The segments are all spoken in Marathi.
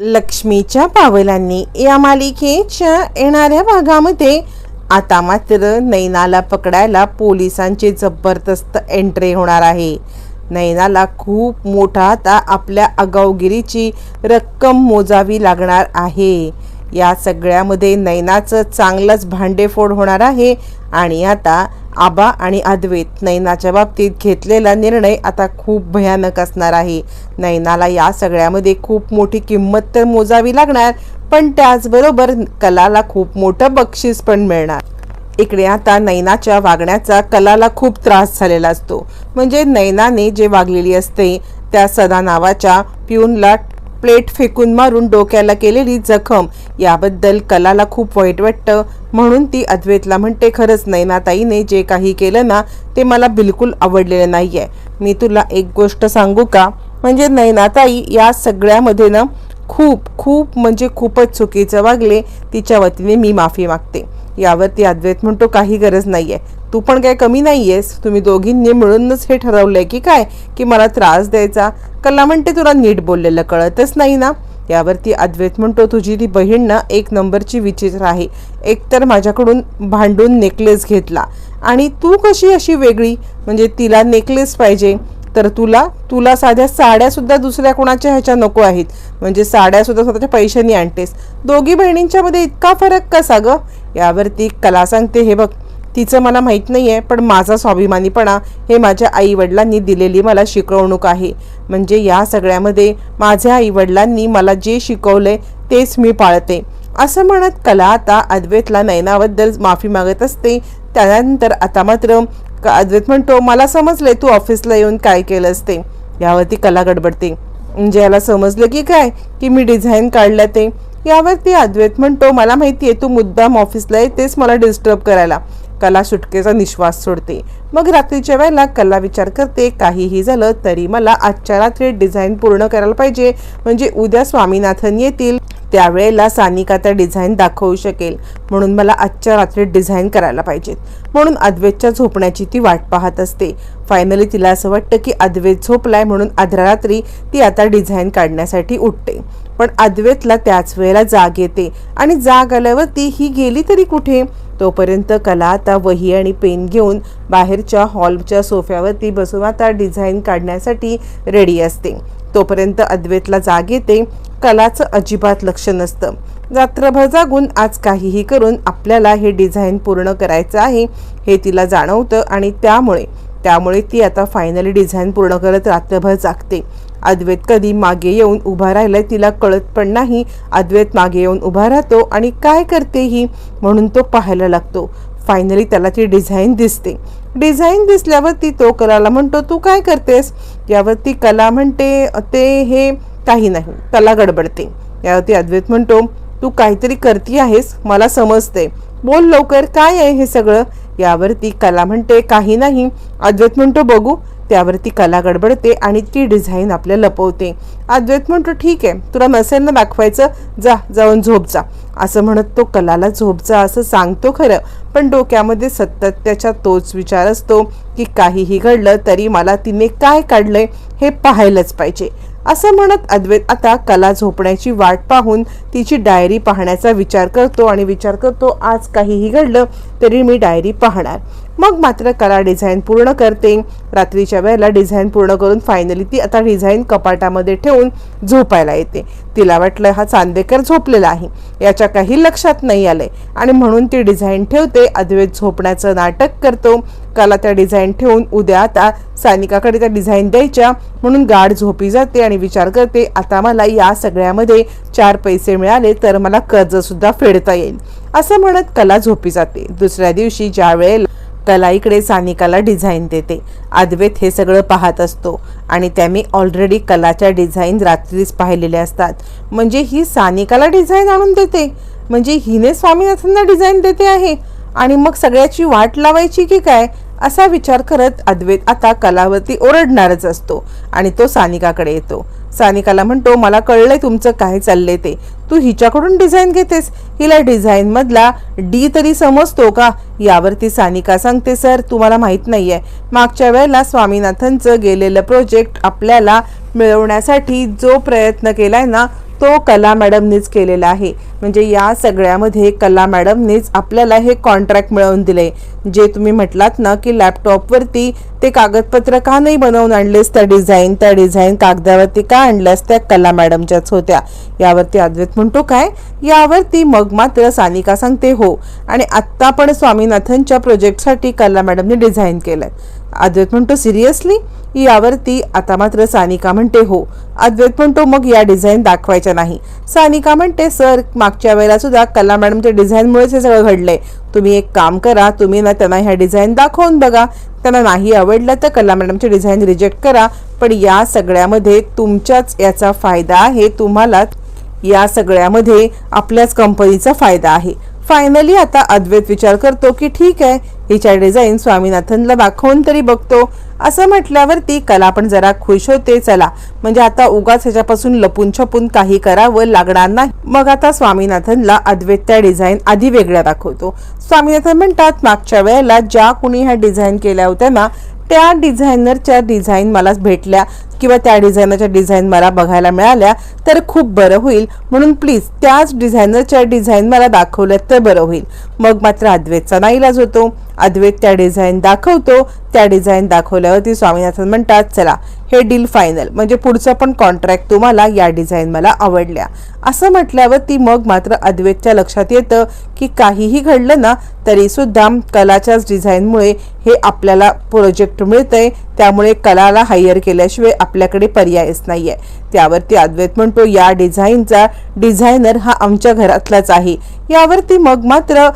लक्ष्मीच्या पावलांनी या मालिकेच्या येणाऱ्या भागामध्ये आता मात्र नैनाला पकडायला पोलिसांची जबरदस्त एंट्री होणार आहे. नैनाला खूप मोठा आता आपल्या आगाऊगिरीची रक्कम मोजावी लागणार आहे. या सगळ्यामध्ये नैनाचं चांगलंच भांडेफोड होणार आहे आणि आता आबा आणि अद्वैत नैनाच्या बाबतीत घेतलेला निर्णय आता खूप भयानक असणार आहे. नैनाला या सगळ्यामध्ये खूप मोठी किंमत तर मोजावी लागणार पण त्याचबरोबर कलाला खूप मोठं बक्षीस पण मिळणार. इकडे आता नैनाच्या वागण्याचा कलाला खूप त्रास झालेला असतो. म्हणजे नैनाने जे वागलेली असते त्या सदा नावाच्या प्यूनला प्लेट फेकून मारून डोक्याला केलेली जखम. याबद्दल कलाला खूप वाईट वाटतं. म्हणून ती अद्वैतला म्हणते खरंच नैनाताईने जे काही केलं ना ते मला बिलकुल आवडलेलं नाही आहे मी तुला एक गोष्ट सांगू का? म्हणजे नैनाताई या सगळ्यामध्ये ना खूप खूप म्हणजे खूपच चुकीचं वागले. तिच्या वतीने मी माफी मागते. यावरती अद्वैत म्हणतो काही गरज नाही आहे तू पण काय कमी नाही आहेस तुम्ही दोघींनी मिळूनच हे ठरवलं आहे की काय? की मला त्रास द्यायचा? कला म्हणते तुला नीट बोललेलं कळतच नाही ना? यावरती अद्वैत म्हणतो तुझी ती बहीण ना एक नंबरची विचित्र आहे. एकतर माझ्याकडून भांडून नेकलेस घेतला. आणि तू कशी अशी वेगळी? म्हणजे तिला नेकलेस पाहिजे. तर तुला तुला साध्या साड्यासुद्धा दुसऱ्या कोणाच्या ह्याच्या नको आहेत. म्हणजे साड्यासुद्धा स्वतःच्या पैशांनी आणतेस. दोघी बहिणींच्यामध्ये इतका फरक कसा ग? यावरती कला सांगते हे बघ तिचं मला माहीत नाही आहे पण माझा स्वाभिमानीपणा हे माझ्या आईवडिलांनी दिलेली मला शिकवणूक आहे. म्हणजे या सगळ्यामध्ये माझ्या आईवडिलांनी मला जे शिकवले तेच मी पाळते. असं म्हणत कला आता अद्वैतला नयनाबद्दल माफी मागत असते. त्यानंतर आता मात्र अद्वैत म्हणतो मला समजलंय तू ऑफिसला येऊन काय केलं असते. यावरती कला गडबडते. म्हणजे याला समजलं की काय? की मी डिझाईन काढलं ते? यावरती अद्वैत म्हणतो मला माहिती आहे तू मुद्दाम ऑफिसला येतेस मला डिस्टर्ब करायला. कला सुटकेचा निश्वास सोडते. मग रात्रीच्या वेळेला कला विचार करते काहीही झालं तरी मला आजच्या रात्री डिझाईन पूर्ण करायला पाहिजे. म्हणजे उद्या स्वामीनाथन येतील त्यावेळेला सानिका त्या डिझाईन दाखवू शकेल. म्हणून मला आजच्या रात्री डिझाईन करायला पाहिजेत. म्हणून अद्वेतच्या झोपण्याची ती वाट पाहत असते. फायनली तिला असं वाटतं की अद्वैत झोपलाय म्हणून आधल्या रात्री ती आता डिझाईन काढण्यासाठी उठते. पण अद्वैतला त्याच वेळेला जाग येते. आणि जाग आल्यावरती ही गेली तरी कुठे? तोपर्यंत कला आता वही आणि पेन घेऊन बाहेरच्या हॉलच्या सोफ्यावरती बसून आता डिझाईन काढण्यासाठी रेडी असते. तोपर्यंत अद्वेतला जाग येते. कलाचं अजिबात लक्ष नसतं. रात्रभर जागून आज काहीही करून आपल्याला हे डिझाईन पूर्ण करायचं आहे हे तिला जाणवतं आणि त्यामुळे त्यामुळे ती आता फायनली डिझाईन पूर्ण करत रात्रभर जागते. अद्वैत कधी मागे येऊन उभा राहिलाय तिला कळत पण नाही. अद्वैत मागे येऊन उभा राहतो आणि काय करते ही म्हणून तो पाहायला लागतो. फायनली त्याला ती डिझाईन दिसते. डिझाईन दिसल्यावरती तो कलाला म्हणतो तू काय करतेस? यावरती कला म्हणते ते हे काही नाही. कला गडबडते. यावरती अद्वैत म्हणतो तू काहीतरी करती आहेस? मला समजते बोल लवकर काय आहे हे सगळं? यावरती कला म्हणते काही नाही. अद्वैत म्हणतो बघू. त्यावरती कला गडबडते आणि ती डिझाईन आपल्या लपवते. अद्वैत म्हणतो ठीक आहे तुला नसेल ना दाखवायचं जा जाऊन झोप जा. असं म्हणत तो कलाला झोप जा असं सांगतो खरं. पण डोक्यामध्ये सतत त्याचा तोच विचार असतो की काहीही घडलं तरी मला तिने काय काढलंय हे पाहायलाच पाहिजे. असं म्हणत अद्वैत आता कला झोपण्याची वाट पाहून तिची डायरी पाहण्याचा विचार करतो आणि विचार करतो आज काहीही घडलं तरी मी डायरी पाहणार. मग मात्र कला डिझाईन पूर्ण करते. रात्रीच्या वेळेला डिझाईन पूर्ण करून फायनली ती आता डिझाईन कपाटामध्ये ठेवून झोपायला येते. तिला वाटलं हा चांदेकर झोपलेला आहे. याच्या काही लक्षात नाही आलंय. आणि म्हणून ती डिझाईन ठेवते. अद्वैत झोपण्याचं नाटक करतो. कला त्या डिझाईन ठेवून उद्या आता सानिकाकडे त्या डिझाईन द्यायच्या. म्हणून गाढ झोपी जाते आणि विचार करते आता मला या सगळ्यामध्ये चार पैसे मिळाले तर मला कर्जसुद्धा फेडता येईल. असं म्हणत कला झोपी जाते. दुसऱ्या दिवशी ज्या वेळेला कलाईकडे सानिकाला डिझाईन देते अद्वैत हे सगळं पाहत असतो. आणि त्याने ऑलरेडी कलाच्या डिझाईन रात्रीच पाहिलेल्या असतात. म्हणजे ही सानिकाला डिझाईन आणून देते. म्हणजे हिने स्वामीनाथांना डिझाईन देते आहे. आणि मग सगळ्याची वाट लावायची की काय? असा विचार करत अद्वैत आता कलावरती ओरडणारच असतो. आणि तो सानिकाकडे येतो. सानिकाला म्हणतो मला कळलंय तुमचं काय चाललंय ते. तू हिच्याकडून डिझाईन घेतेस? हिला डिझाईनमधला डी तरी समजतो का? यावरती सानिका सांगते सर तुम्हाला माहीत नाही आहे मागच्या वेळेला स्वामीनाथनचं गेलेलं प्रोजेक्ट आपल्याला मिळवण्यासाठी जो प्रयत्न केलाय ना तो कला मॅडमनीच केलेला आहे. म्हणजे या सगळ्यामध्ये कला मॅडमनेच आपल्याला हे कॉन्ट्रॅक्ट मिळवून दिले जे तुम्ही म्हटलात ना की लॅपटॉपवरती ते कागदपत्र का नाही बनवून आणलेस? त्या डिझाईन त्या डिझाईन कागदावरती का आणल्यास? त्या कला मॅडमच्याच होत्या. यावरती अद्वैत म्हणतो काय? यावरती मग मात्र सानिका सांगते हो. आणि आत्ता पण स्वामीनाथनच्या प्रोजेक्टसाठी कला मॅडमने डिझाईन केलंय. अद्वैत म्हणतो सिरियसली यावरती आता मात्र सानिका म्हणते हो. अद्वैत म्हणतो मग या डिझाईन दाखवायच्या नाही. सानिका म्हणते सर मागच्या वेळेला सुद्धा कला मॅडमच्या डिझाईनमुळेच हे सगळं घडलंय. तुम्ही एक काम करा तुम्ही ना त्यांना ह्या डिझाईन दाखवून बघा. त्यांना नाही आवडलं तर कला मॅडमची डिझाईन रिजेक्ट करा. पण या सगळ्यामध्ये तुमच्याच याचा फायदा आहे. तुम्हाला या सगळ्यामध्ये आपल्याच कंपनीचा फायदा आहे. फायनली आता अद्वैत विचार करतो की ठीक आहे हिच्या डिझाईन स्वामीनाथनला दाखवून तरी बघतो. असं म्हटल्यावरती कला पण जरा खुश होते चला. म्हणजे आता उगाच ह्याच्यापासून लपून छपून काही करावं लागणार नाही. मग आता स्वामीनाथनला अद्वैत त्या डिझाईन आधी वेगळ्या दाखवतो. स्वामीनाथन म्हणतात मागच्या वेळेला ज्या कुणी ह्या डिझाईन केल्या होत्या ना त्या डिझायनरच्या डिझाईन मला भेटल्या. किंवा त्या डिझायनरच्या डिझाईन मला बघायला मिळाल्या तर खूप बरं होईल. म्हणून प्लीज त्याच डिझायनरच्या डिझाईन मला दाखवल्यात तर बरं होईल. मग मात्र अद्वैतचा नाईलाज होतो. अद्वैत त्या डिझाईन दाखवतो. त्या डिझाईन दाखवल्यावरती स्वामीनाथन म्हणतात चला हे डील फायनल. म्हणजे पुढचं पण कॉन्ट्रॅक्ट तुम्हाला या डिझाईन मला आवडल्या. असं म्हटल्यावरती मग मात्र अद्वैतच्या लक्षात येतं की काहीही घडलं ना तरीसुद्धा कलाच्याच डिझाईनमुळे हे आपल्याला प्रोजेक्ट मिळतंय. त्यामुळे कलाला हायर केल्याशिवाय आपल्याकडे पर्यायच नाही आहे त्यावरती अद्वैत म्हणतो या डिझाईनचा डिझायनर हा आमच्या घरातलाच आहे. यावरती मग मात्र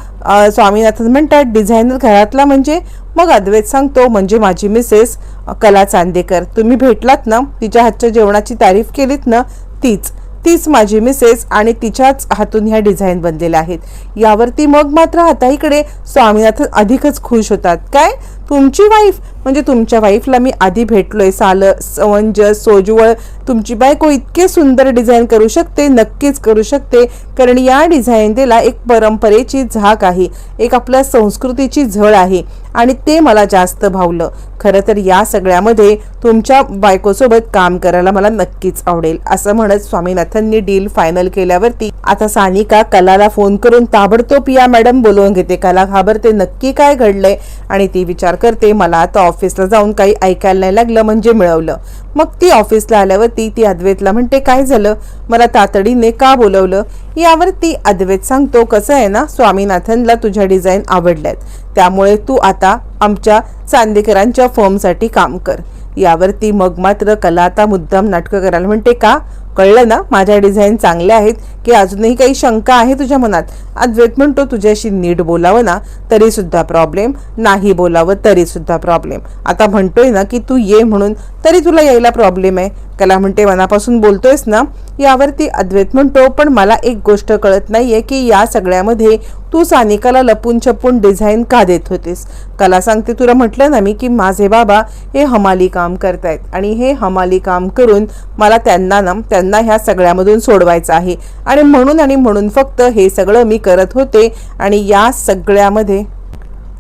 स्वामीनाथन म्हणतात डिझायनर घरातला म्हणजे? मग अद्वैत सांगतो म्हणजे माझी मिसेस कला चांदेकर. तुम्ही भेटलात ना तिच्या हातच्या जेवणाची तारीफ केलीत ना तीच. तीच माझी मिसेस आणि तिच्याच हातून ह्या डिझाईन बनलेल्या आहेत. यावरती मग मात्र आता इकडे स्वामीनाथन अधिकच खुश होतात. काय? तुमची वाईफ म्हणजे तुमच्या वाईफला मी आधी भेटलोय साल सवंजस सोजवळ तुमची बायको इतके सुंदर डिझाईन करू शकते नक्कीच करू शकते. कारण या डिझाईनला एक परंपरेची झाक आहे एक आपल्या संस्कृतीची झळ आहे. आणि ते मला जास्त भावलं. खरं तर या सगळ्यामध्ये तुमच्या बायकोसोबत काम करायला मला नक्कीच आवडेल. असं म्हणत स्वामीनाथननी डील फायनल केल्यावरती आता सानिका कलाला फोन करून ताबडतोब या मॅडम बोलवून घेते. कला घाबरते नक्की काय घडलंय? आणि ती विचार करते मला आता ऑफिसला जाऊन काही ऐकायला नाही लागलं म्हणजे मिळवलं. मग ती ऑफिसला आल्यावरती ती अद्वैतला म्हणते काय झालं? मला तातडीने का बोलवलं? यावरती अद्वैत सांगतो कसं आहे ना स्वामीनाथनला तुझ्या डिझाईन आवडल्यात. त्यामुळे तू आता आमच्या चांदेकरांच्या फर्मसाठी काम कर. यावरती मग मात्र कला आता मुद्दाम नाटकं करायला म्हणते का? कळलं ना माझ्या डिझाईन चांगल्या आहेत की अजूनही काही शंका आहे तुझ्या मनात? अद्वैत म्हणतो तुझ्याशी नीट बोलावं ना तरीसुद्धा प्रॉब्लेम नाही बोलावं तरीसुद्धा प्रॉब्लेम आता म्हणतोय ना की तू ये म्हणून तरी तुला यायला प्रॉब्लेम आहे. कला म्हणते मनापासून बोलतोयस ना यावरती अद्वैत म्हणतो पण मला एक गोष्ट कळत नाहीये की या सगळ्यामध्ये तू सानिकाला लपून छपून डिझाईन का देत होतीस? कला सांगते तुला म्हटलं ना मी की माझे बाबा हे हमाली काम करतायत. आणि हे हमाली काम करून मला त्यांना ना त्यांना ह्या सगळ्यामधून सोडवायचं आहे. आणि म्हणून आणि म्हणून फक्त हे सगळं मी करत होते आणि या सगळ्यामध्ये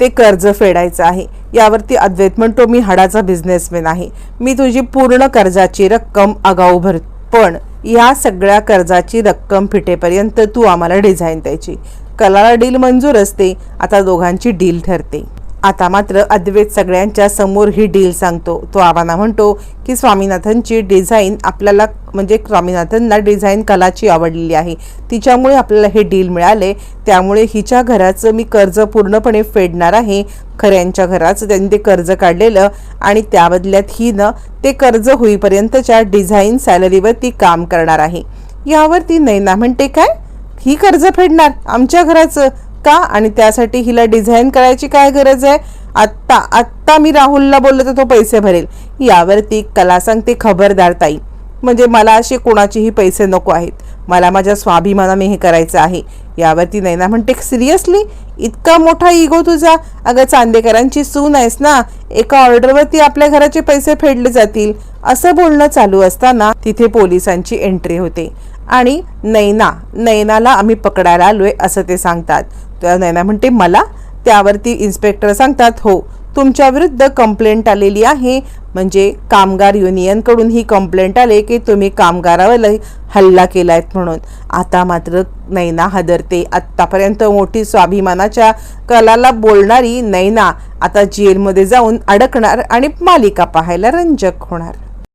ते कर्ज फेडायचं आहे. यावरती अद्वैत म्हणतो मी हाडाचा बिझनेसमॅन आहे. मी तुझी पूर्ण कर्जाची रक्कम आगाऊ भर पण या सगळ्या कर्जाची रक्कम फिटेपर्यंत तू आम्हाला डिझाईन द्यायची. कलाला डील मंजूर असते. आता दोघांची डील ठरते. आता मात्र अद्वैत सगळ्यांच्या समोर ही डील सांगतो. तो आव्हाना म्हणतो की स्वामीनाथनची डिझाईन आपल्याला म्हणजे स्वामीनाथनला डिझाईन कलाची आवडलेली आहे. तिच्यामुळे आपल्याला हे डील मिळाले. त्यामुळे हिच्या घराचं मी कर्ज पूर्णपणे फेडणार आहे. खऱ्यांच्या घराचं त्यांनी ते कर्ज काढलेलं आणि त्या बदल्यात हिनं ते कर्ज होईपर्यंतच्या डिझाईन सॅलरीवर ती काम करणार आहे. यावर ती नैना म्हणते काय? ही कर्ज फेडणार? आमच्या घराचं? का? आणि त्यासाठी हिला डिझाईन करायची काय गरज आहे? आत्ता आत्ता मी राहुलला बोललो तर तो पैसे भरेल. यावरती कला सांगते खबरदार ताई. म्हणजे मला असे कोणाचेही पैसे नको आहेत. मला माझ्या स्वाभिमानाने हे करायचं आहे. यावरती नैना म्हणते सिरियसली इतका मोठा इगो तुझा? अगं चांदेकरांची सून आहेस ना एका ऑर्डरवरती आपल्या घराचे पैसे फेडले जातील. असं बोलणं चालू असताना तिथे पोलिसांची एंट्री होते. आणि नैना नैनाला आम्ही पकडायला आलोय असं ते सांगतात. तर नैना म्हणते मला? त्यावरती इन्स्पेक्टर सांगतात हो तुमच्या विरुद्ध कंप्लेंट आलेली आहे. म्हणजे कामगार युनियनकडून ही कंप्लेंट आले की तुम्ही कामगारावर हल्ला केला आहेत म्हणून. आता मात्र नैना हदरते. आत्तापर्यंत मोठी स्वाभिमानाच्या कलाला बोलणारी नैना आता जेलमध्ये जाऊन अडकणार आणि मालिका पाहायला रंजक होणार.